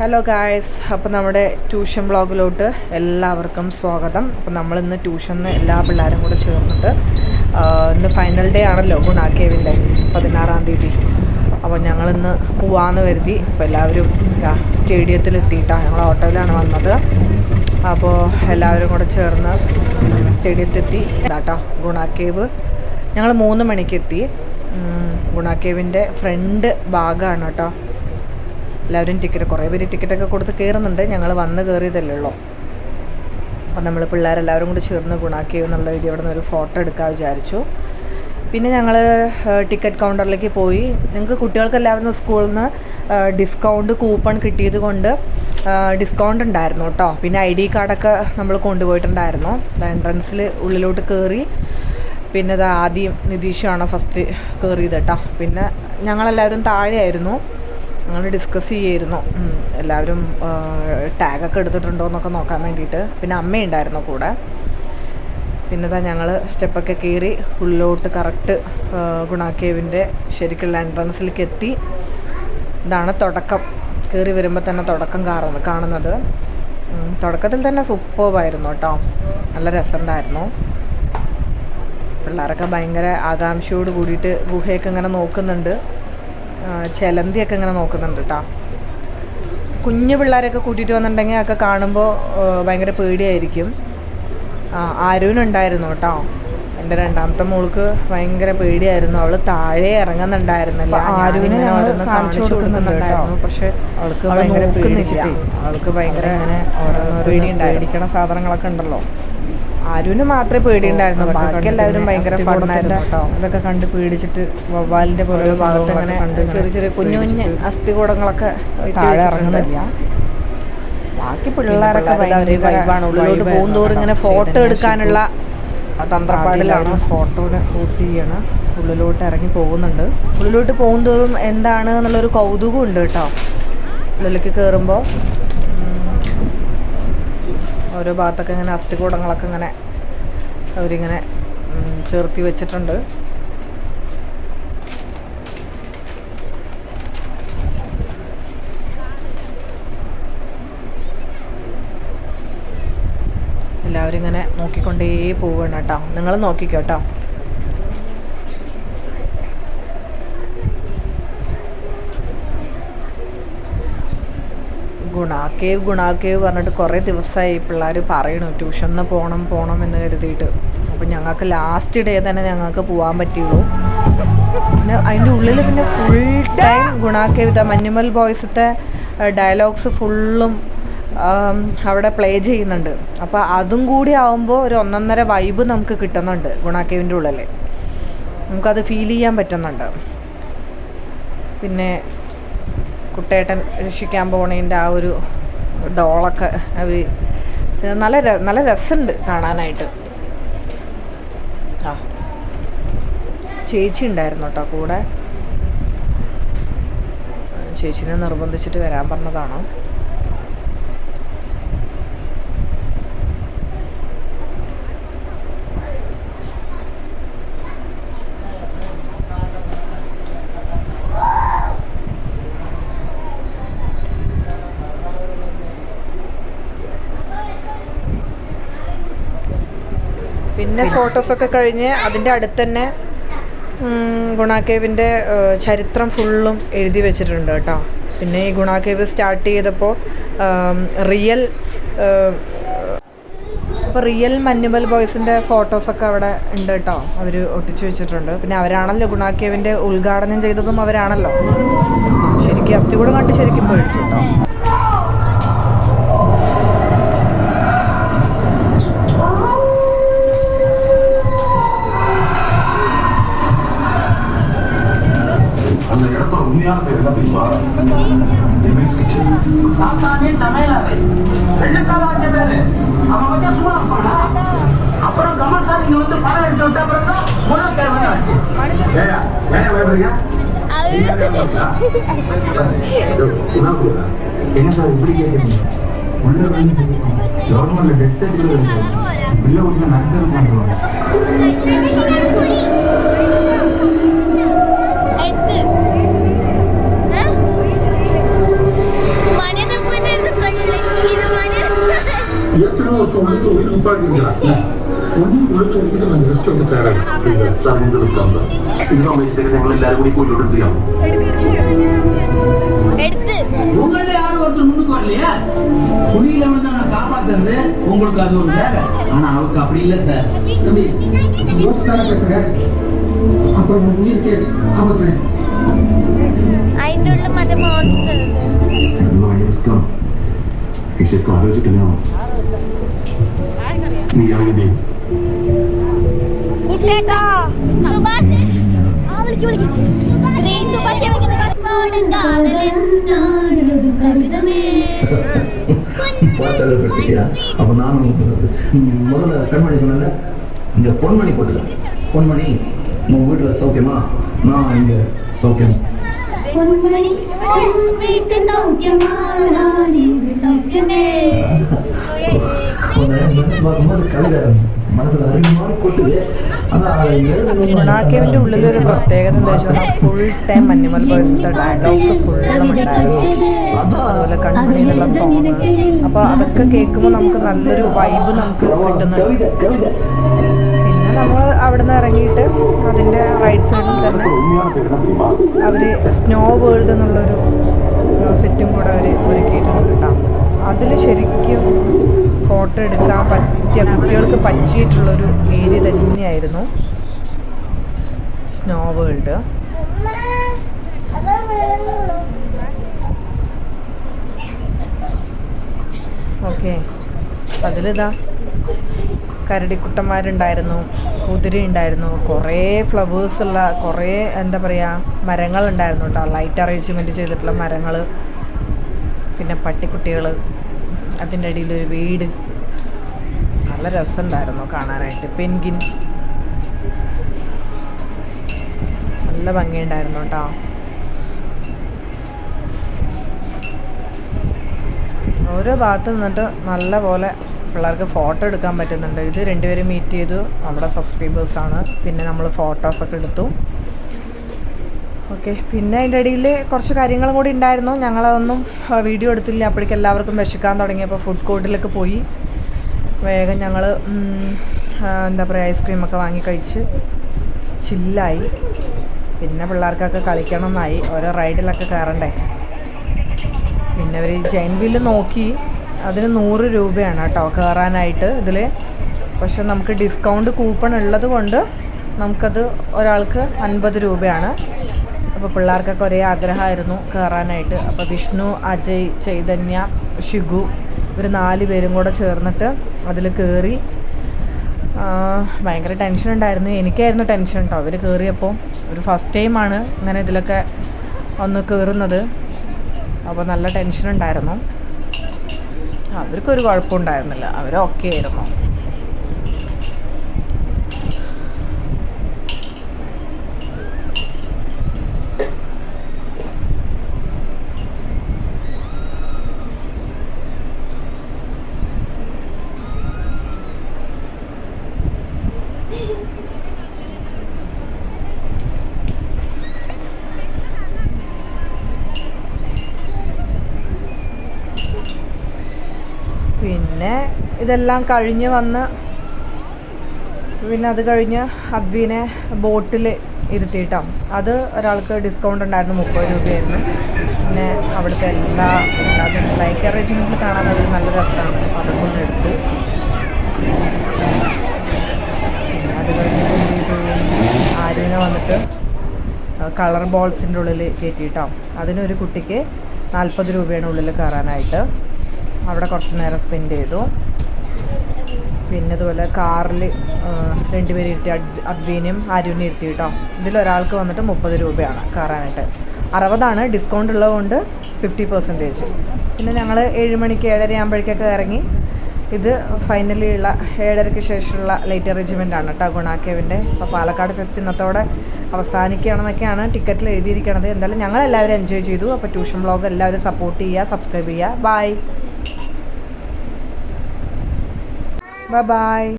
Hello guys അപ്പോൾ നമ്മുടെ tuition ബ്ലോഗിലോട്ട് എല്ലാവർക്കും സ്വാഗതം. അപ്പോൾ നമ്മളിന്ന് ട്യൂഷന് എല്ലാ പിള്ളേരും കൂടെ ചേർന്നിട്ട് ഇന്ന് ഫൈനൽ ഡേ ആണല്ലോ ഗുണാക്കേവിന്റെ പതിനാറാം തീയതി. അപ്പോൾ ഞങ്ങളിന്ന് പോവാന്ന് കരുതി അപ്പോൾ എല്ലാവരും സ്റ്റേഡിയത്തിൽ എത്തിയിട്ടാണ് ഞങ്ങൾ ഓട്ടോയിലാണ് വന്നത്. അപ്പോൾ എല്ലാവരും കൂടെ ചേർന്ന് സ്റ്റേഡിയത്തിൽ കേട്ടോ ഗുണാക്കേവ്. ഞങ്ങൾ മൂന്ന് മണിക്ക് എത്തി ഉം, ഗുണാക്കേവിന്റെ ഫ്രണ്ട് ഭാഗമാണ് കേട്ടോ. എല്ലാവരും ടിക്കറ്റ് കുറേ പേര് ടിക്കറ്റൊക്കെ കൊടുത്ത് കയറുന്നുണ്ട്. ഞങ്ങൾ വന്ന് കയറിയതല്ലേ ഉള്ളൂ. അപ്പം നമ്മൾ പിള്ളേരെല്ലാവരും കൂടി ചേർന്ന് ഗുണാക്കിയോ എന്നുള്ള രീതി അവിടെ നിന്ന് ഒരു ഫോട്ടോ എടുക്കാൻ വിചാരിച്ചു. പിന്നെ ഞങ്ങൾ ടിക്കറ്റ് കൗണ്ടറിലേക്ക് പോയി. നിങ്ങൾക്ക് കുട്ടികൾക്ക് എല്ലാവരും സ്കൂളിൽ നിന്ന് ഡിസ്കൗണ്ട് കൂപ്പൺ കിട്ടിയത് കൊണ്ട് ഡിസ്കൗണ്ട് ഉണ്ടായിരുന്നു കേട്ടോ. പിന്നെ ഐ ഡി കാർഡൊക്കെ നമ്മൾ കൊണ്ടുപോയിട്ടുണ്ടായിരുന്നു. എൻട്രൻസിൽ ഉള്ളിലോട്ട് കയറി പിന്നെ ആദ്യം നിതീഷാണ് ഫസ്റ്റ് കയറിയത് കേട്ടോ. പിന്നെ ഞങ്ങളെല്ലാവരും താഴെയായിരുന്നു. ഞങ്ങൾ ഡിസ്കസ് ചെയ്യായിരുന്നു എല്ലാവരും ടാഗൊക്കെ എടുത്തിട്ടുണ്ടോ എന്നൊക്കെ നോക്കാൻ വേണ്ടിയിട്ട്. പിന്നെ അമ്മയുണ്ടായിരുന്നു കൂടെ. പിന്നെ താ ഞങ്ങൾ സ്റ്റെപ്പൊക്കെ കയറി ഉള്ളിലോട്ട് കറക്റ്റ് ഗുണാക്കേവിന്റെ ശരിക്കുള്ള എൻട്രൻസിലേക്ക് എത്തി. ഇതാണ് തുടക്കം. കയറി വരുമ്പോൾ തന്നെ തുടക്കം കാണുന്നത് തുടക്കത്തിൽ തന്നെ സൂപ്പർവായിരുന്നു കേട്ടോ. നല്ല രസമുണ്ടായിരുന്നു. പിള്ളേരൊക്കെ ഭയങ്കര ആകാംക്ഷയോട് കൂടിയിട്ട് ഗുഹയൊക്കെ ഇങ്ങനെ നോക്കുന്നുണ്ട്. ചെലന്തിയൊക്കെ ഇങ്ങനെ നോക്കുന്നുണ്ട് കേട്ടോ കുഞ്ഞു പിള്ളേരൊക്കെ കൂട്ടിയിട്ട് വന്നിട്ടുണ്ടെങ്കിൽ ഒക്കെ കാണുമ്പോൾ ഭയങ്കര പേടിയായിരിക്കും. അരുണുണ്ടായിരുന്നു ആരൂനുണ്ടായിരുന്നു കേട്ടോ എന്റെ രണ്ടാമത്തെ മോൾക്ക് ഭയങ്കര പേടിയായിരുന്നു. അവൾ താഴെ ഇറങ്ങുന്നുണ്ടായിരുന്നില്ല. ആരൂന് കാണിച്ചു കൊടുക്കുന്നുണ്ടായിരുന്നു പക്ഷെ അവൾക്ക് ഭയങ്കര പേടിയില്ല അവൾക്ക് ഭയങ്കര ഇങ്ങനെ പേടി ഉണ്ടായിരിക്കണ സാധനങ്ങളൊക്കെ ഉണ്ടല്ലോ. ആരുവിന് മാത്രമേ പേടിയുണ്ടായിരുന്നു ബാക്കി എല്ലാവരും ഭയങ്കര ഫണ്ണായിരുന്നു കേട്ടോ അതൊക്കെ കണ്ട് പേടിച്ചിട്ട് വവ്വാലിന്റെ പോലെ ഭാഗത്ത് അങ്ങനെ ചെറിയ ചെറിയ കുഞ്ഞു കുഞ്ഞു അസ്ഥികൂടങ്ങളൊക്കെ താഴെ ഇറങ്ങുന്നില്ല. ബാക്കി പിള്ളേരൊക്കെ ഭയങ്കര വൈബാണ് ഉള്ളിലോട്ട് പോകുന്തോറും ഇങ്ങനെ ഫോട്ടോ എടുക്കാനുള്ള തന്ത്രപ്പാടിലാണ്. ഫോട്ടോനെ പോസ് ചെയ്യണം. ഉള്ളിലോട്ട് ഇറങ്ങി പോകുന്നുണ്ട്. ഉള്ളിലോട്ട് പോകുന്തോറും എന്താണ് എന്നുള്ളൊരു കൗതുകം ഉണ്ട് കേട്ടോ. ഉള്ളിലേക്ക് കയറുമ്പോൾ ഓരോ ഭാഗത്തൊക്കെ ഇങ്ങനെ അസ്ഥികൂടങ്ങളൊക്കെ ഇങ്ങനെ അവരിങ്ങനെ ചേർത്തി വെച്ചിട്ടുണ്ട്. എല്ലാവരും ഇങ്ങനെ നോക്കിക്കൊണ്ടേ പോവുകയാണ് കേട്ടോ. നിങ്ങൾ നോക്കിക്കോ കേട്ടോ. ഗുണാക്കേവ് ഗുണാക്കേവ് പറഞ്ഞിട്ട് കുറേ ദിവസമായി പിള്ളേർ പറയണു ട്യൂഷന് പോകണം പോകണം എന്ന് കരുതിയിട്ട്. അപ്പം ഞങ്ങൾക്ക് ലാസ്റ്റ് ഡേ തന്നെ ഞങ്ങൾക്ക് പോകാൻ പറ്റിയുള്ളൂ. പിന്നെ അതിന്റെ ഉള്ളിൽ പിന്നെ ഫുൾ ടൈം ഗുണാക്കേവ് ഇതാ മഞ്ഞുമൽ ബോയ്സത്തെ ഡയലോഗ്സ് ഫുള്ളും അവിടെ പ്ലേ ചെയ്യുന്നുണ്ട്. അപ്പോൾ അതും കൂടി ആവുമ്പോൾ ഒരു ഒന്നൊന്നര വൈബ് നമുക്ക് കിട്ടുന്നുണ്ട് ഗുണാക്കേവിന്റെ ഉള്ളിൽ. നമുക്കത് ഫീൽ ചെയ്യാൻ പറ്റുന്നുണ്ട്. പിന്നെ കുട്ടേട്ടൻ രക്ഷിക്കാൻ പോണതിന്റെ ആ ഒരു ഡോളൊക്കെ അവർ നല്ല നല്ല രസമുണ്ട് കാണാനായിട്ട്. ആ. ചേച്ചി ഉണ്ടായിരുന്നു കേട്ടോ കൂടെ ചേച്ചിനെ നിർബന്ധിച്ചിട്ട് വരാൻ പറഞ്ഞതാണ്? പിന്നെ ഫോട്ടോസൊക്കെ കഴിഞ്ഞ് അതിന്റെ അടുത്ത് തന്നെ ഗുണാക്കേവിന്റെ ചരിത്രം ഫുള്ളും എഴുതി വെച്ചിട്ടുണ്ട് കേട്ടോ. പിന്നെ ഈ ഗുണാക്കേവ് സ്റ്റാർട്ട് ചെയ്തപ്പോൾ റിയൽ അപ്പോൾ റിയൽ മഞ്ഞുമൽ ബോയ്സിന്റെ ഫോട്ടോസൊക്കെ അവിടെ ഉണ്ട് കേട്ടോ. അവർ ഒട്ടിച്ചു വെച്ചിട്ടുണ്ട്. പിന്നെ അവരാണല്ലോ ഗുണാക്കേവിന്റെ ഉദ്ഘാടനം ചെയ്തതും അവരാണല്ലോ. ശരിക്കും അസ്ഥി കൂടെ കണ്ട് ശരിക്കും പേടിച്ചു பணம் வச்சு விட்டா பிறகு உணவு கிழமை வச்சு ஏயா ஏன் வேணுறீங்க என்ன இப்படி கேட்குறீங்க உள்ள வந்து கவர்மெண்ட் வெப்சைட் உள்ள உள்ள நடக்கிறது பண்ணுவாங்க எத்தனை வருஷம் வந்து உயிர் நிப்பாட்டிருக்கிறாங்க ஒன்றும் വിളിച്ചു കൊടുത്തിട്ട് ജസ്റ്റ് ഒന്ന് കയറാൻ സാർ എന്ത് റിസ്ക്കാണ് സാർ ഇത് സംബന്ധിച്ചിട്ട് ഞങ്ങൾ എല്ലാവരും കൂടി കൂട്ടിലോട്ട് എടുത്തിരിക്കാം எடுத்து உங்கள யாரும் ஒருத்தர் முன்னுக்கு வரலையா குடியில வந்து நான் காப்பாத்துறது உங்களுக்கு அது ஒரு வேலை ஆனா அவருக்கு அப்படி இல்ல சார் தம்பி யோசிச்சு பேசுறேன் அப்புறம் உங்க உயிருக்கு ஆபத்து അതിൻ്റെ ഉള്ളിൽ മറ്റേ മോൺസ്റ്റർ ഉണ്ട് റിസ്ക്കാണ് ശരിക്കും அப்ப நானும் முதல்ல கண்மணி சொன்னல இங்க பொன்மணி போட்டுக்க பொன்மணி உன் வீட்டுல சௌக்கியமா நான் ഗുണാക്കേവിന്റെ ഉള്ളിലൊരു പ്രത്യേകത എന്താ വെച്ചാൽ ഫുൾ ടൈം അനിമൽ ബോയ്സിന്റെ ഡയലോഗ്സ് ഫുള്ളും അതുപോലെ കണ്ണുള്ള സോങ് അപ്പോൾ അതൊക്കെ കേൾക്കുമ്പോൾ നമുക്ക് നല്ലൊരു വൈബ് നമുക്ക് കിട്ടുന്നുണ്ട്. പിന്നെ നമ്മൾ അവിടെ നിന്ന് ഇറങ്ങിയിട്ട് അതിന്റെ റൈറ്റ് സൈഡിൽ തന്നെ അവർ സ്നോ വേൾഡ് എന്നുള്ളൊരു സെറ്റും കൂടെ അവർ ഒരുക്കിയിട്ടുണ്ട് കേട്ടോ. അതിൽ ശരിക്കും ഫോട്ടോ എടുക്കാൻ പറ്റിയ കുട്ടികൾക്ക് പറ്റിയിട്ടുള്ളൊരു ഏരിയ തന്നെയായിരുന്നു സ്നോ വേൾഡ്. ഓക്കെ. അതിലിതാ കരടിക്കുട്ടന്മാരുണ്ടായിരുന്നു കുതിര ഉണ്ടായിരുന്നു കുറേ ഫ്ലവേഴ്സുള്ള കുറേ എന്താ പറയുക മരങ്ങളുണ്ടായിരുന്നു കേട്ടോ ലൈറ്റ് അറേഞ്ച്മെന്റ് ചെയ്തിട്ടുള്ള മരങ്ങൾ പിന്നെ പട്ടിക്കുട്ടികൾ അതിന്റെ അടിയിൽ ഒരു വീട്. നല്ല രസമുണ്ടായിരുന്നു കാണാനായിട്ട്. പെൻഗിൻ നല്ല ഭംഗിയുണ്ടായിരുന്നു കേട്ടോ. ഓരോ ഭാഗത്ത് നിന്നിട്ട് നല്ല പോലെ പിള്ളേർക്ക് ഫോട്ടോ എടുക്കാൻ പറ്റുന്നുണ്ട്. ഇത് രണ്ടുപേരും മീറ്റ് ചെയ്തു. നമ്മുടെ സബ്സ്ക്രൈബേഴ്സാണ്. പിന്നെ നമ്മൾ ഫോട്ടോസൊക്കെ എടുത്തു. ഓക്കെ. പിന്നെ അതിന്റെ ഇടയിൽ കുറച്ച് കാര്യങ്ങളും കൂടി ഉണ്ടായിരുന്നു. ഞങ്ങളതൊന്നും വീഡിയോ എടുത്തില്ല. അപ്പോഴേക്കും എല്ലാവർക്കും വിശക്കാൻ തുടങ്ങിയപ്പോൾ ഫുഡ് കോർട്ടിലേക്ക് പോയി. വേഗം ഞങ്ങൾ എന്താ പറയുക ഐസ്ക്രീമൊക്കെ വാങ്ങി കഴിച്ച് ചില്ലായി പിന്നെ പിള്ളേർക്കൊക്കെ കളിക്കണം എന്നായി ഓരോ റൈഡിലൊക്കെ കയറണ്ടേ? പിന്നെ അവർ ജൈൻ വീൽ നോക്കി. അതിന് നൂറ് രൂപയാണ് കേട്ടോ കയറാനായിട്ട് ഇതിൽ പക്ഷെ നമുക്ക് ഡിസ്കൗണ്ട് കൂപ്പൺ ഉള്ളത് കൊണ്ട് നമുക്കത് ഒരാൾക്ക് അൻപത് രൂപയാണ്. അപ്പോൾ പിള്ളേർക്കൊക്കെ ഒരേ ആഗ്രഹമായിരുന്നു കയറാനായിട്ട് അപ്പോൾ വിഷ്ണു അജയ് ചൈതന്യ ഷിഗു ഇവർ നാല് പേരും കൂടെ ചേർന്നിട്ട് അതിൽ കയറി ഭയങ്കര ടെൻഷൻ ഉണ്ടായിരുന്നു. എനിക്കായിരുന്നു ടെൻഷൻ കേട്ടോ അവർ കയറിയപ്പോൾ ഒരു ഫസ്റ്റ് ടൈമാണ് ഇങ്ങനെ ഇതിലൊക്കെ ഒന്ന് കയറുന്നത് അപ്പോൾ നല്ല ടെൻഷൻ ഉണ്ടായിരുന്നു. അവർക്കൊരു കുഴപ്പമുണ്ടായിരുന്നില്ല. അവർ ഓക്കെ ആയിരുന്നു. പിന്നെ ഇതെല്ലാം കഴിഞ്ഞ് വന്ന് പിന്നെ അത് കഴിഞ്ഞ് അബ്ബീനെ ബോട്ടിൽ ഇരുത്തിയിട്ടാം. അത് ഒരാൾക്ക് ഡിസ്കൗണ്ട് ഉണ്ടായിരുന്നു മുപ്പത് രൂപയായിരുന്നു. പിന്നെ അവിടുത്തെ എല്ലാ അത് ലൈറ്റ് അറേഞ്ച്മെന്റിൽ കാണാൻ അതൊരു നല്ല രസമാണ് അപ്പോൾ അതുകൊണ്ട് എടുത്തു. ആര്യനെ വന്നിട്ട് കളർ ബോൾസിന്റെ ഉള്ളിൽ കയറ്റിയിട്ടോ അതിനൊരു കുട്ടിക്ക് നാൽപ്പത് രൂപയാണ് ഉള്ളിൽ കയറാനായിട്ട് അവിടെ കുറച്ച് നേരം സ്പെൻഡ് ചെയ്തു. പിന്നെ അതുപോലെ കാറിൽ രണ്ടുപേരും ഇരുത്തി അദ്വീനും അരുവിനും ഇരുത്തി കേട്ടോ ഇതിലൊരാൾക്ക് വന്നിട്ട് മുപ്പത് രൂപയാണ് കയറാനായിട്ട് അറുപതാണ് ഡിസ്കൗണ്ട് ഉള്ളതുകൊണ്ട് ഫിഫ്റ്റി പെർസെന്റേജ് പിന്നെ ഞങ്ങൾ ഏഴ് മണിക്ക് ഏഴര ആകുമ്പോഴേക്കൊക്കെ ഇറങ്ങി ഇത് ഫൈനലി ഉള്ള ഏഴരയ്ക്ക് ശേഷമുള്ള ലൈറ്റ് അറേഞ്ച്മെന്റ് ആണ് കേട്ടോ ഗുണാക്കേവിന്റെ അപ്പോൾ പാലക്കാട് ഫെസ്റ്റ് ഇന്നത്തോടെ അവസാനിക്കുകയാണെന്നൊക്കെയാണ് ടിക്കറ്റിൽ എഴുതിയിരിക്കണത്. എന്തായാലും ഞങ്ങളെല്ലാവരും എൻജോയ് ചെയ്തു. അപ്പോൾ ട്യൂഷൻ ബ്ലോഗ് എല്ലാവരും സപ്പോർട്ട് ചെയ്യുക സബ്സ്ക്രൈബ് ചെയ്യുക. Bye bye bye